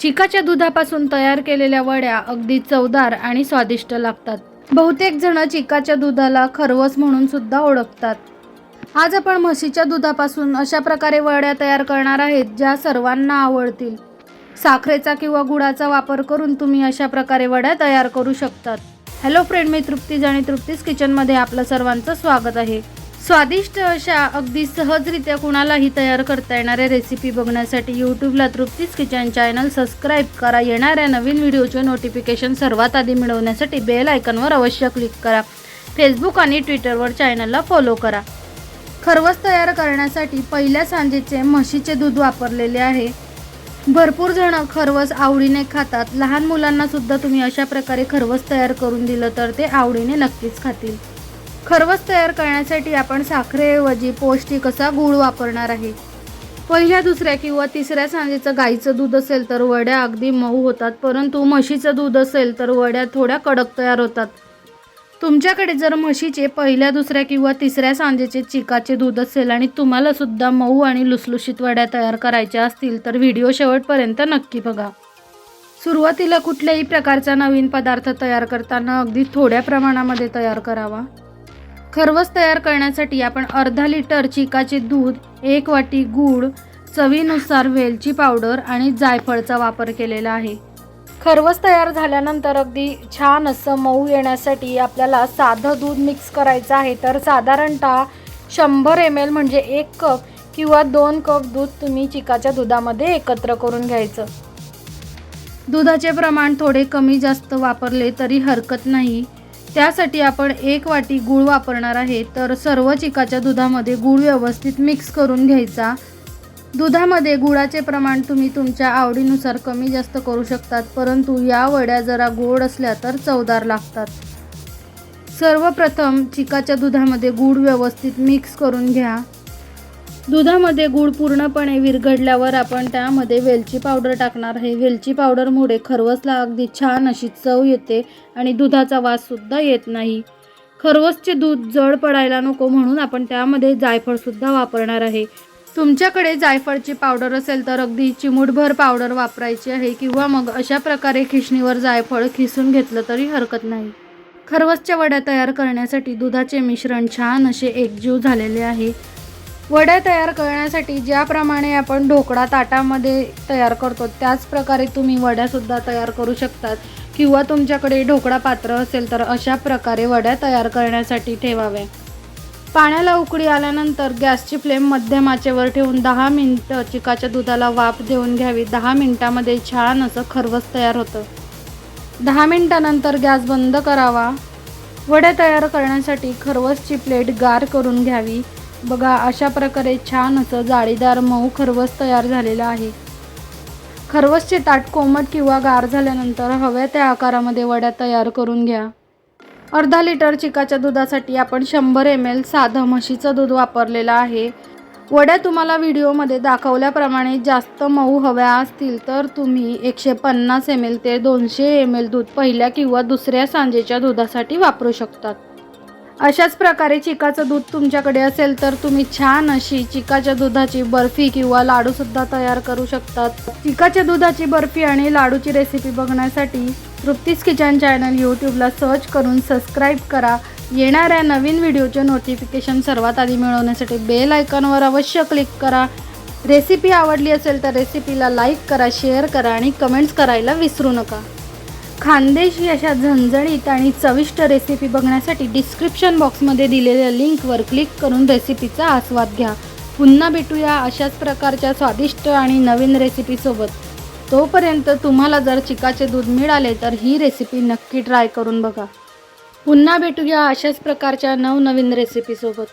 चिकाच्या दुधापासून तयार केलेल्या वड्या अगदी चवदार आणि स्वादिष्ट लागतात. बहुतेक जण चिकाच्या दुधाला खरवस म्हणून सुद्धा ओळखतात. आज आपण म्हशीच्या दुधापासून अशा प्रकारे वड्या तयार करणार आहेत ज्या सर्वांना आवडतील. साखरेचा किंवा गुळाचा वापर करून तुम्ही अशा प्रकारे वड्या तयार करू शकतात. हॅलो फ्रेंड मी तृप्तीज आणि तृप्तीज किचनमध्ये आपलं सर्वांचं स्वागत आहे. स्वादिष्ट अशा अगदी सहजरित्या कुणालाही तयार करता येणाऱ्या रेसिपी बघण्यासाठी यूट्यूबला तृप्तीच किचन चॅनल सबस्क्राईब करा. येणाऱ्या नवीन व्हिडिओचे नोटिफिकेशन सर्वात आधी मिळवण्यासाठी बेल आयकनवर अवश्य क्लिक करा. फेसबुक आणि ट्विटरवर चॅनलला फॉलो करा. खरवस तयार करण्यासाठी पहिल्या सांजेचे म्हशीचे दूध वापरलेले आहे. भरपूर जण खरवस आवडीने खातात. लहान मुलांनासुद्धा तुम्ही अशा प्रकारे खरवस तयार करून दिलं तर ते आवडीने नक्कीच खातील. खरवस तयार करण्यासाठी आपण साखरेऐवजी पौष्टिक असा गूळ वापरणार आहे. पहिल्या दुसऱ्या किंवा तिसऱ्या सांजेचं गाईचं दूध असेल तर वड्या अगदी मऊ होतात परंतु म्हशीचं दूध असेल तर वड्या थोड्या कडक तयार होतात. तुमच्याकडे जर म्हशीचे पहिल्या दुसऱ्या किंवा तिसऱ्या सांजेचे चिकाचे दूध असेल आणि तुम्हाला सुद्धा मऊ आणि लुसलुशीत वड्या तयार करायच्या असतील तर व्हिडिओ शेवटपर्यंत नक्की बघा. सुरुवातीला कुठल्याही प्रकारचा नवीन पदार्थ तयार करताना अगदी थोड्या प्रमाणामध्ये तयार करावा. खरवस तयार करण्यासाठी आपण अर्धा लिटर चिकाचे दूध एक वाटी गूळ चवीनुसार वेलची पावडर आणि जायफळचा वापर केलेला आहे. खरवस तयार झाल्यानंतर अगदी छान असं मऊ येण्यासाठी आपल्याला साधं दूध मिक्स करायचं आहे. तर साधारणतः शंभर एम एल म्हणजे एक कप किंवा दोन कप दूध तुम्ही चिकाच्या दुधामध्ये एकत्र करून घ्यायचं. दुधाचे प्रमाण थोडे कमी जास्त वापरले तरी हरकत नाही. त्यासाठी आपण एक वाटी गूळ वापरणार आहे. तर सर्व चिकाच्या दुधामध्ये गूळ व्यवस्थित मिक्स करून घ्यायचा. दुधामध्ये गुळाचे प्रमाण तुम्ही तुमच्या आवडीनुसार कमी जास्त करू शकतात परंतु या वड्या जरा गोड असल्या तर चवदार लागतात. सर्वप्रथम चिकाच्या दुधामध्ये गूळ व्यवस्थित मिक्स करून घ्या. दुधामध्ये गूळ पूर्णपणे विरघडल्यावर आपण त्यामध्ये वेलची पावडर टाकणार आहे. वेलची पावडरमुळे खरवसला अगदी छान अशी चव येते आणि दुधाचा वाससुद्धा येत नाही. खरवसचे दूध जड पडायला नको म्हणून आपण त्यामध्ये जायफळसुद्धा वापरणार आहे. तुमच्याकडे जायफळची पावडर असेल तर अगदी चिमूटभर पावडर वापरायची आहे किंवा मग अशा प्रकारे खिसणीवर जायफळ खिसून घेतलं तरी हरकत नाही. खरवसच्या वड्या तयार करण्यासाठी दुधाचे मिश्रण छान असे एकजीव झालेले आहे. वड्या तयार करण्यासाठी ज्याप्रमाणे आपण ढोकळा ताटामध्ये तयार करतो त्याच प्रकारे तुम्ही वड्यासुद्धा तयार करू शकतात. किंवा तुमच्याकडे ढोकळा पात्र असेल तर अशा प्रकारे वड्या तयार करण्यासाठी ठेवाव्या पाण्याला उकळी आल्यानंतर गॅसची फ्लेम मध्यम आचेवर ठेवून दहा मिनटं चिकाच्या दुधाला वाफ देऊन घ्यावी. दहा मिनटामध्ये छान असं खरवस तयार होतं. दहा मिनटानंतर गॅस बंद करावा. वड्या तयार करण्यासाठी खरवसची प्लेट गार करून घ्यावी. बघा अशा प्रकारे छान असं जाळीदार मऊ खरवस तयार झालेलं आहे. खरवसचे ताट कोमट किंवा गार झाल्यानंतर हव्या त्या आकारामध्ये वड्या तयार करून घ्या. अर्धा लिटर चिकाच्या दुधासाठी आपण शंभर एम एल साधं म्हशीचं दूध वापरलेलं आहे. वड्या तुम्हाला व्हिडिओमध्ये दाखवल्याप्रमाणे जास्त मऊ हव्या असतील तर तुम्ही एकशे पन्नास एम एल ते दोनशे एम एल दूध पहिल्या किंवा दुसऱ्या सांजेच्या दुधासाठी वापरू शकतात. अशाच प्रकारे चिकाचं दूध तुमच्याकडे असेल तर तुम्ही छान अशी चिकाच्या दुधाची बर्फी किंवा लाडूसुद्धा तयार करू शकतात. चिकाच्या दुधाची बर्फी आणि लाडूची रेसिपी बघण्यासाठी तृप्तीस किचन चॅनल यूट्यूबला सर्च करून सबस्क्राईब करा. येणाऱ्या नवीन व्हिडिओचे नोटिफिकेशन सर्वात आधी मिळवण्यासाठी बेल आयकॉनवर अवश्य क्लिक करा. रेसिपी आवडली असेल तर रेसिपीला लाईक करा शेअर करा आणि कमेंट्स करायला विसरू नका. खानदेशी अशा झणझणीत आणि चविष्ट रेसिपी बघण्यासाठी डिस्क्रिप्शन बॉक्समध्ये दिलेल्या लिंकवर क्लिक करून रेसिपीचा आस्वाद घ्या. पुन्हा भेटूया अशाच प्रकारच्या स्वादिष्ट आणि नवीन रेसिपीसोबत तोपर्यंत तुम्हाला जर चिकाचे दूध मिळाले तर ही रेसिपी नक्की ट्राय करून बघा. पुन्हा भेटूया अशाच प्रकारच्या नवनवीन रेसिपीसोबत